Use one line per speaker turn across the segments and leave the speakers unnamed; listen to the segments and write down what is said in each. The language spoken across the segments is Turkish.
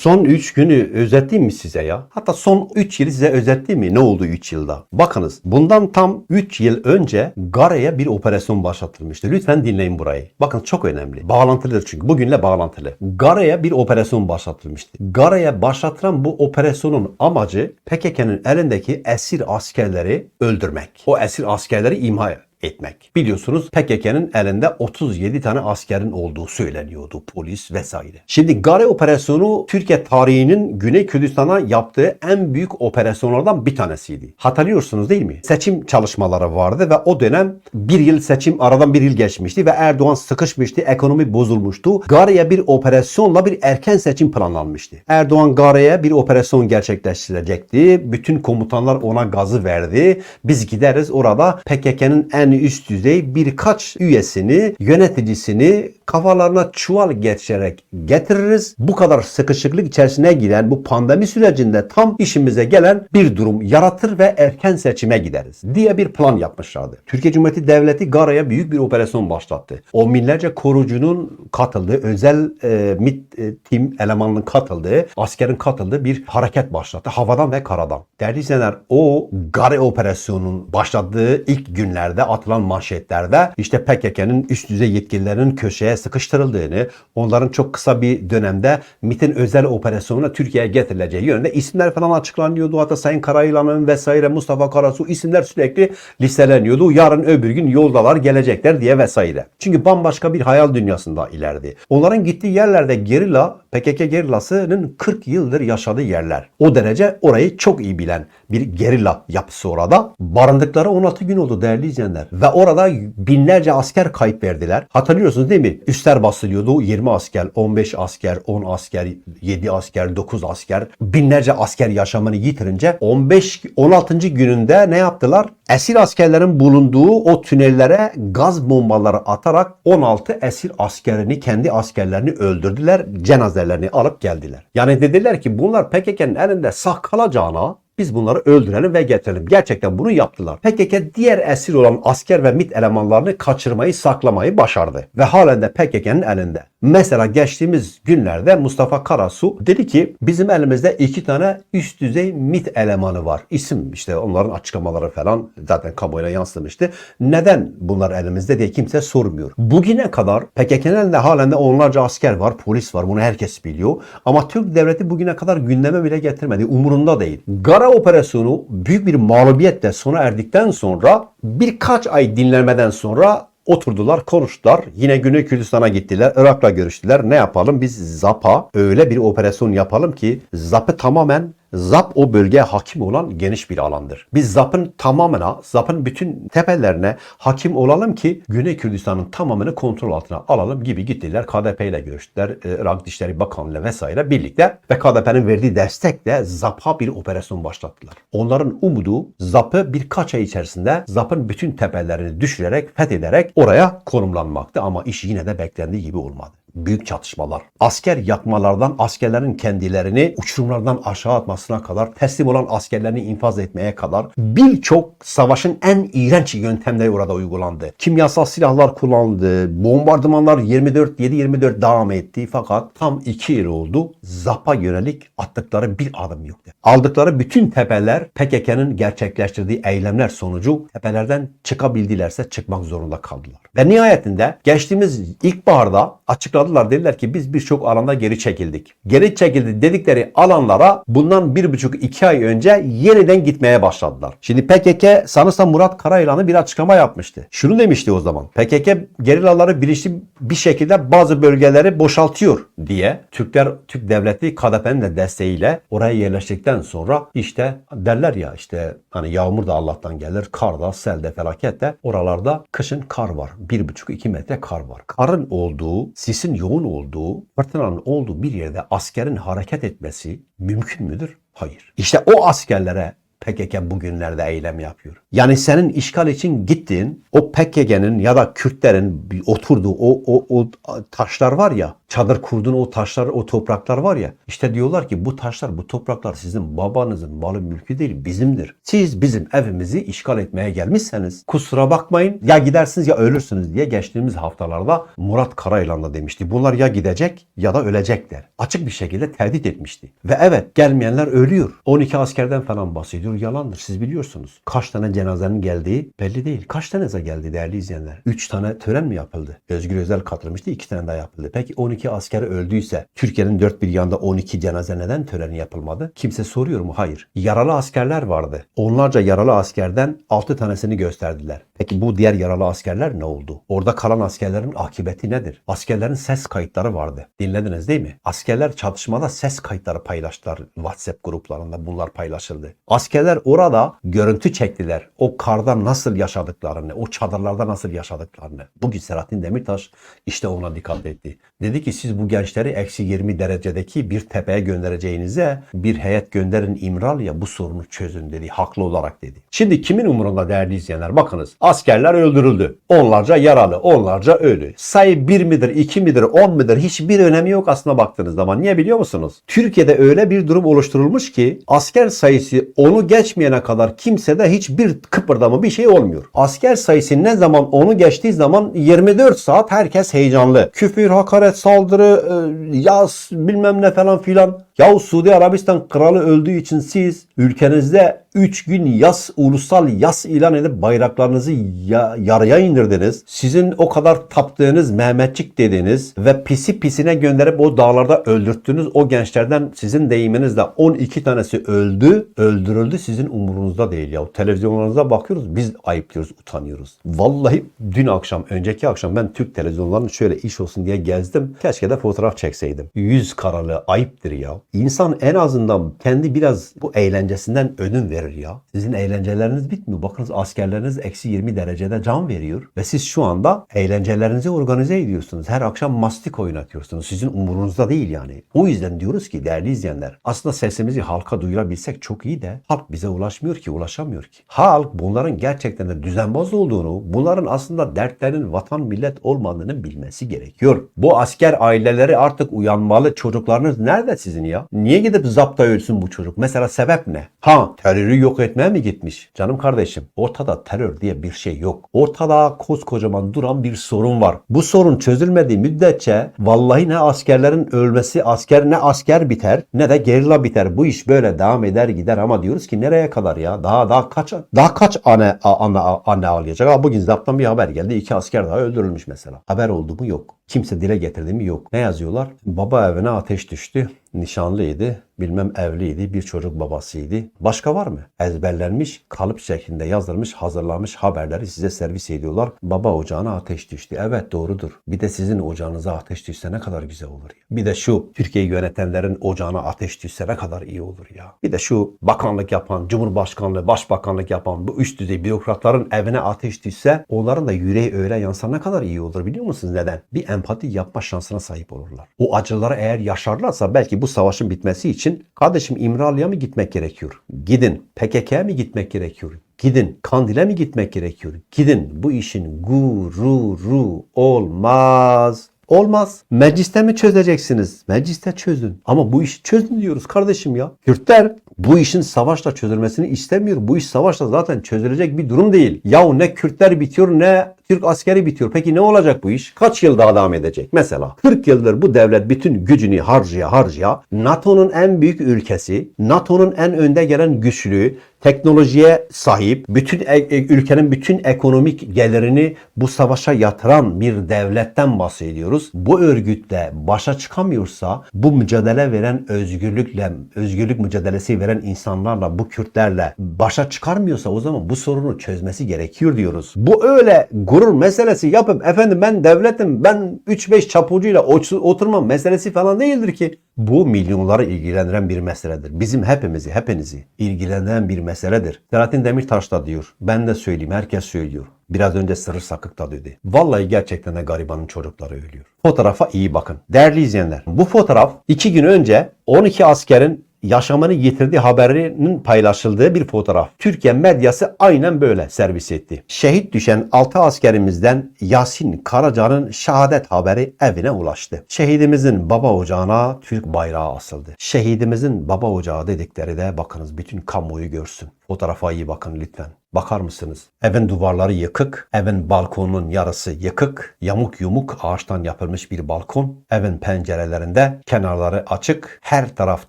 Son 3 günü özetleyeyim mi size ya? Hatta son 3 yılı size özetleyeyim mi? Ne oldu 3 yılda? Bakınız bundan tam 3 yıl önce Gare'ye bir operasyon başlatılmıştı. Lütfen dinleyin burayı. Bakın çok önemli. Bağlantılıdır çünkü. Bugünle bağlantılı. Gare'ye bir operasyon başlatılmıştı. Gare'ye başlatılan bu operasyonun amacı PKK'nın elindeki esir askerleri öldürmek. O esir askerleri imha etmek. Biliyorsunuz PKK'nın elinde 37 tane askerin olduğu söyleniyordu. Polis vesaire. Şimdi Gare operasyonu Türkiye tarihinin Güney Kürdistan'a yaptığı en büyük operasyonlardan bir tanesiydi. Hatırlıyorsunuz değil mi? Seçim çalışmaları vardı ve o dönem bir yıl seçim aradan bir yıl geçmişti ve Erdoğan sıkışmıştı. Ekonomi bozulmuştu. Gare'ye bir operasyonla bir erken seçim planlanmıştı. Erdoğan Gare'ye bir operasyon gerçekleştirecekti. Bütün komutanlar ona gazı verdi. Biz gideriz orada PKK'nın en üst düzey birkaç üyesini, yöneticisini kafalarına çuval geçirerek getiririz. Bu kadar sıkışıklık içerisine giren bu pandemi sürecinde tam işimize gelen bir durum yaratır ve erken seçime gideriz diye bir plan yapmışlardı. Türkiye Cumhuriyeti Devleti Gara'ya büyük bir operasyon başlattı. O binlerce korucunun katıldığı, özel e, MİT e, tim elemanının katıldığı, askerin katıldığı bir hareket başlattı. Havadan ve karadan. Değerli izleyenler o Gare operasyonunun başladığı ilk günlerde atılan manşetlerde işte PKK'nın üst düzey yetkililerinin köşeye sıkıştırıldığını, onların çok kısa bir dönemde MİT'in özel operasyonuna Türkiye'ye getirileceği yönünde isimler falan açıklanıyordu. Hatta Sayın Karayılan'ın vesaire Mustafa Karasu isimler sürekli listeleniyordu. Yarın öbür gün yoldalar gelecekler diye vesaire. Çünkü bambaşka bir hayal dünyasında ilerdi. Onların gittiği yerlerde gerilla, PKK gerillasının 40 yıldır yaşadığı yerler. O derece orayı çok iyi bilen bir gerilla yapısı orada. Barındıkları 16 gün oldu değerli izleyenler. Ve orada binlerce asker kayıp verdiler. Hatırlıyorsunuz değil mi? Üstler basılıyordu. 20 asker, 15 asker, 10 asker, 7 asker, 9 asker. Binlerce asker yaşamını yitirince 15 16. gününde ne yaptılar? Esir askerlerin bulunduğu o tünellere gaz bombaları atarak 16 esir askerini, kendi askerlerini öldürdüler. Cenazelerini alıp geldiler. Yani dediler ki bunlar PKK'nın elinde sağ kalacağına biz bunları öldürelim ve getirelim. Gerçekten bunu yaptılar. PKK diğer esir olan asker ve MİT elemanlarını kaçırmayı, saklamayı başardı. Ve halen de PKK'nın elinde. Mesela geçtiğimiz günlerde Mustafa Karasu dedi ki bizim elimizde iki tane üst düzey MİT elemanı var. İsim işte onların açıklamaları falan zaten kamuoyuna yansımıştı. Neden bunlar elimizde diye kimse sormuyor. Bugüne kadar PKK'nın elinde halen de onlarca asker var, polis var. Bunu herkes biliyor. Ama Türk devleti bugüne kadar gündeme bile getirmedi. Umurunda değil. Gara operasyonu büyük bir mağlubiyetle sona erdikten sonra birkaç ay dinlenmeden sonra oturdular, konuştular. Yine Güney Kürdistan'a gittiler. Irak'la görüştüler. Ne yapalım? Biz ZAP'a öyle bir operasyon yapalım ki ZAP'ı tamamen ZAP o bölgeye hakim olan geniş bir alandır. Biz ZAP'ın tamamına, ZAP'ın bütün tepelerine hakim olalım ki Güney Kürdistan'ın tamamını kontrol altına alalım gibi gittiler. KDP ile görüştüler. e, Irak Dışişleri Bakanlığı vesaire birlikte ve KDP'nin verdiği destekle ZAP'a bir operasyon başlattılar. Onların umudu ZAP'ı birkaç ay içerisinde ZAP'ın bütün tepelerini düşürerek, fethederek oraya konumlanmaktı ama iş yine de beklendiği gibi olmadı büyük çatışmalar. Asker yakmalardan askerlerin kendilerini uçurumlardan aşağı atmasına kadar, teslim olan askerlerini infaz etmeye kadar birçok savaşın en iğrenç yöntemleri orada uygulandı. Kimyasal silahlar kullanıldı, bombardımanlar 24 7-24 devam etti fakat tam 2 yıl oldu. ZAP'a yönelik attıkları bir adım yoktu. Aldıkları bütün tepeler PKK'nın gerçekleştirdiği eylemler sonucu tepelerden çıkabildilerse çıkmak zorunda kaldılar. Ve nihayetinde geçtiğimiz ilkbaharda açıkladılar dediler ki biz birçok alanda geri çekildik. Geri çekildi dedikleri alanlara bundan bir buçuk iki ay önce yeniden gitmeye başladılar. Şimdi PKK sanırsam Murat Karayılan'ı bir açıklama yapmıştı. Şunu demişti o zaman. PKK gerillaları bilinçli bir şekilde bazı bölgeleri boşaltıyor diye Türkler Türk devleti KDP'nin de desteğiyle oraya yerleştikten sonra işte derler ya işte hani yağmur da Allah'tan gelir, kar da, sel de, felaket de oralarda kışın kar var. Bir buçuk iki metre kar var. Karın olduğu, sisin yoğun olduğu, fırtınanın olduğu bir yerde askerin hareket etmesi mümkün müdür? Hayır. İşte o askerlere PKK bugünlerde eylem yapıyor. Yani senin işgal için gittiğin o PKK'nın ya da Kürtlerin oturduğu o, o, o taşlar var ya çadır kurduğun o taşlar o topraklar var ya işte diyorlar ki bu taşlar bu topraklar sizin babanızın malı mülkü değil bizimdir. Siz bizim evimizi işgal etmeye gelmişseniz kusura bakmayın ya gidersiniz ya ölürsünüz diye geçtiğimiz haftalarda Murat Karayılan da demişti. Bunlar ya gidecek ya da ölecekler. Açık bir şekilde tehdit etmişti. Ve evet gelmeyenler ölüyor. 12 askerden falan bahsediyor. Yalandır siz biliyorsunuz. Kaç tane cenazenin geldiği belli değil. Kaç tanesi geldi değerli izleyenler? 3 tane tören mi yapıldı? Özgür Özel katılmıştı. 2 tane daha yapıldı. Peki 12 asker öldüyse Türkiye'nin dört bir yanında 12 cenaze neden töreni yapılmadı? Kimse soruyor mu? Hayır. Yaralı askerler vardı. Onlarca yaralı askerden 6 tanesini gösterdiler. Peki bu diğer yaralı askerler ne oldu? Orada kalan askerlerin akıbeti nedir? Askerlerin ses kayıtları vardı. Dinlediniz değil mi? Askerler çatışmada ses kayıtları paylaştılar. WhatsApp gruplarında bunlar paylaşıldı. Askerler orada görüntü çektiler. O karda nasıl yaşadıklarını, o çadırlarda nasıl yaşadıklarını. Bugün Selahattin Demirtaş işte ona dikkat etti. Dedi ki siz bu gençleri eksi 20 derecedeki bir tepeye göndereceğinize bir heyet gönderin İmralı'ya bu sorunu çözün dedi. Haklı olarak dedi. Şimdi kimin umurunda değerli izleyenler? Bakınız askerler öldürüldü. Onlarca yaralı, onlarca ölü. Sayı 1 midir, 2 midir, 10 midir hiçbir önemi yok aslında baktığınız zaman. Niye biliyor musunuz? Türkiye'de öyle bir durum oluşturulmuş ki asker sayısı onu geçmeyene kadar kimsede hiçbir kıpırdama bir şey olmuyor. Asker sayısı ne zaman onu geçtiği zaman 24 saat herkes heyecanlı. Küfür, hakaret, saldırı, e, yaz bilmem ne falan filan. Yahu Suudi Arabistan kralı öldüğü için siz ülkenizde 3 gün yas, ulusal yas ilan edip bayraklarınızı ya, yarıya indirdiniz. Sizin o kadar taptığınız Mehmetçik dediğiniz ve pisi pisine gönderip o dağlarda öldürttüğünüz o gençlerden sizin deyiminizle 12 tanesi öldü, öldürüldü sizin umurunuzda değil ya. Televizyonlarınıza bakıyoruz biz ayıplıyoruz, utanıyoruz. Vallahi dün akşam, önceki akşam ben Türk televizyonlarını şöyle iş olsun diye gezdim. Keşke de fotoğraf çekseydim. Yüz karalı ayıptır ya. İnsan en azından kendi biraz bu eğlencesinden ödün verir ya. Sizin eğlenceleriniz bitmiyor. Bakınız askerleriniz eksi 20 derecede can veriyor. Ve siz şu anda eğlencelerinizi organize ediyorsunuz. Her akşam mastik oynatıyorsunuz. Sizin umurunuzda değil yani. O yüzden diyoruz ki değerli izleyenler aslında sesimizi halka duyurabilsek çok iyi de halk bize ulaşmıyor ki, ulaşamıyor ki. Halk bunların gerçekten de düzenbaz olduğunu, bunların aslında dertlerin vatan millet olmadığını bilmesi gerekiyor. Bu asker aileleri artık uyanmalı. Çocuklarınız nerede sizin ya? Niye gidip zapta ölsün bu çocuk? Mesela sebep ne? Ha terörü yok etmeye mi gitmiş? Canım kardeşim ortada terör diye bir şey yok. Ortada koskocaman duran bir sorun var. Bu sorun çözülmediği müddetçe vallahi ne askerlerin ölmesi asker ne asker biter ne de gerilla biter. Bu iş böyle devam eder gider ama diyoruz ki nereye kadar ya? Daha daha kaç daha kaç anne anne anne ağlayacak? Ha, bugün zaptan bir haber geldi. İki asker daha öldürülmüş mesela. Haber oldu mu? Yok. Kimse dile getirdi mi? Yok. Ne yazıyorlar? Baba evine ateş düştü. Nişanlıydı, bilmem evliydi, bir çocuk babasıydı. Başka var mı? Ezberlenmiş, kalıp şeklinde yazılmış, hazırlanmış haberleri size servis ediyorlar. Baba ocağına ateş düştü. Evet doğrudur. Bir de sizin ocağınıza ateş düşse ne kadar güzel olur ya. Bir de şu Türkiye'yi yönetenlerin ocağına ateş düşse ne kadar iyi olur ya. Bir de şu bakanlık yapan, cumhurbaşkanlığı, başbakanlık yapan bu üst düzey bürokratların evine ateş düşse onların da yüreği öyle yansa ne kadar iyi olur biliyor musunuz neden? Bir empati yapma şansına sahip olurlar. O acıları eğer yaşarlarsa belki bu savaşın bitmesi için kardeşim İmralı'ya mı gitmek gerekiyor? Gidin. PKK'ya mı gitmek gerekiyor? Gidin. Kandil'e mi gitmek gerekiyor? Gidin. Bu işin gururu olmaz. Olmaz. Mecliste mi çözeceksiniz? Mecliste çözün. Ama bu işi çözün diyoruz kardeşim ya. Kürtler bu işin savaşla çözülmesini istemiyor. Bu iş savaşla zaten çözülecek bir durum değil. Yahu ne Kürtler bitiyor ne Türk askeri bitiyor. Peki ne olacak bu iş? Kaç yıl daha devam edecek? Mesela 40 yıldır bu devlet bütün gücünü harcaya harcaya NATO'nun en büyük ülkesi, NATO'nun en önde gelen güçlü, teknolojiye sahip, bütün e- e- ülkenin bütün ekonomik gelirini bu savaşa yatıran bir devletten bahsediyoruz. Bu örgütle başa çıkamıyorsa bu mücadele veren özgürlükle, özgürlük mücadelesi veren insanlarla, bu Kürtlerle başa çıkarmıyorsa o zaman bu sorunu çözmesi gerekiyor diyoruz. Bu öyle gurur meselesi yapıp efendim ben devletim, ben 3-5 çapucuyla oturmam meselesi falan değildir ki. Bu milyonları ilgilendiren bir meseledir. Bizim hepimizi, hepinizi ilgilendiren bir meseledir. Selahattin Demirtaş da diyor. Ben de söyleyeyim, herkes söylüyor. Biraz önce Sırrı Sakık da dedi. Vallahi gerçekten de garibanın çocukları ölüyor. Fotoğrafa iyi bakın. Değerli izleyenler, bu fotoğraf iki gün önce 12 askerin yaşamını yitirdiği haberinin paylaşıldığı bir fotoğraf. Türkiye medyası aynen böyle servis etti. Şehit düşen 6 askerimizden Yasin Karaca'nın şehadet haberi evine ulaştı. Şehidimizin baba ocağına Türk bayrağı asıldı. Şehidimizin baba ocağı dedikleri de bakınız bütün kamuoyu görsün. Fotoğrafa iyi bakın lütfen. Bakar mısınız? Evin duvarları yıkık, evin balkonunun yarısı yıkık, yamuk yumuk ağaçtan yapılmış bir balkon, evin pencerelerinde kenarları açık, her taraf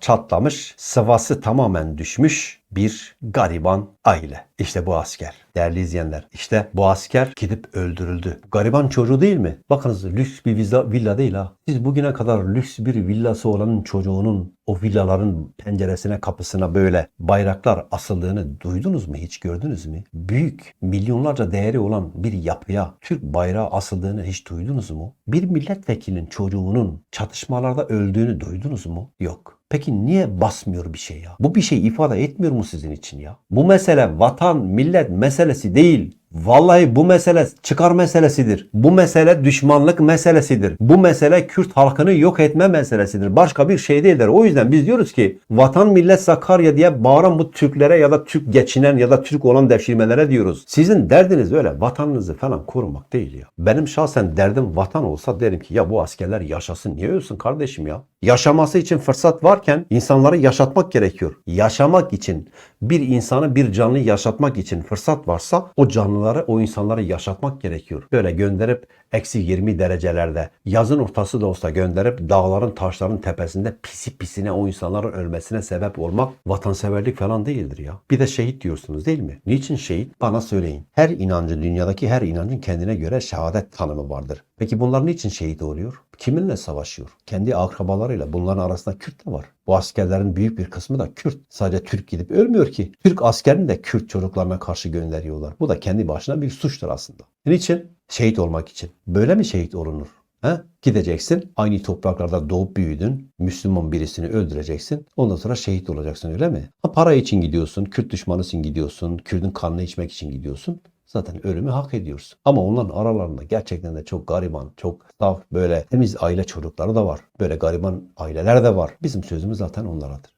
çatlamış, sıvası tamamen düşmüş bir gariban aile. İşte bu asker. Değerli izleyenler, işte bu asker gidip öldürüldü. Gariban çocuğu değil mi? Bakınız lüks bir villa, villa değil ha. Siz bugüne kadar lüks bir villası olanın çocuğunun o villaların penceresine kapısına böyle bayraklar asıldığını duydunuz mu hiç gördünüz mü? Büyük milyonlarca değeri olan bir yapıya Türk bayrağı asıldığını hiç duydunuz mu? Bir milletvekilinin çocuğunun çatışmalarda öldüğünü duydunuz mu? Yok. Peki niye basmıyor bir şey ya? Bu bir şey ifade etmiyor mu sizin için ya? Bu mesele vatan, millet meselesi değil. Vallahi bu mesele çıkar meselesidir. Bu mesele düşmanlık meselesidir. Bu mesele Kürt halkını yok etme meselesidir. Başka bir şey değildir. O yüzden biz diyoruz ki vatan millet Sakarya diye bağıran bu Türklere ya da Türk geçinen ya da Türk olan devşirmelere diyoruz. Sizin derdiniz öyle vatanınızı falan korumak değil ya. Benim şahsen derdim vatan olsa derim ki ya bu askerler yaşasın. Niye ölsün kardeşim ya? Yaşaması için fırsat varken insanları yaşatmak gerekiyor. Yaşamak için bir insanı bir canlı yaşatmak için fırsat varsa o canlıları o insanları yaşatmak gerekiyor. Böyle gönderip eksi 20 derecelerde yazın ortası da olsa gönderip dağların taşların tepesinde pisi pisine o insanların ölmesine sebep olmak vatanseverlik falan değildir ya. Bir de şehit diyorsunuz değil mi? Niçin şehit? Bana söyleyin. Her inancın dünyadaki her inancın kendine göre şehadet tanımı vardır. Peki bunlar niçin şehit oluyor? Kiminle savaşıyor? Kendi akrabalarıyla. Bunların arasında Kürt de var. Bu askerlerin büyük bir kısmı da Kürt. Sadece Türk gidip ölmüyor ki. Türk askerini de Kürt çocuklarına karşı gönderiyorlar. Bu da kendi başına bir suçtur aslında. Niçin? Şehit olmak için. Böyle mi şehit olunur? He? Gideceksin, aynı topraklarda doğup büyüdün, Müslüman birisini öldüreceksin, ondan sonra şehit olacaksın öyle mi? Ha, para için gidiyorsun, Kürt düşmanı için gidiyorsun, Kürt'ün kanını içmek için gidiyorsun. Zaten ölümü hak ediyorsun. Ama onların aralarında gerçekten de çok gariban, çok saf, böyle temiz aile çocukları da var. Böyle gariban aileler de var. Bizim sözümüz zaten onlaradır.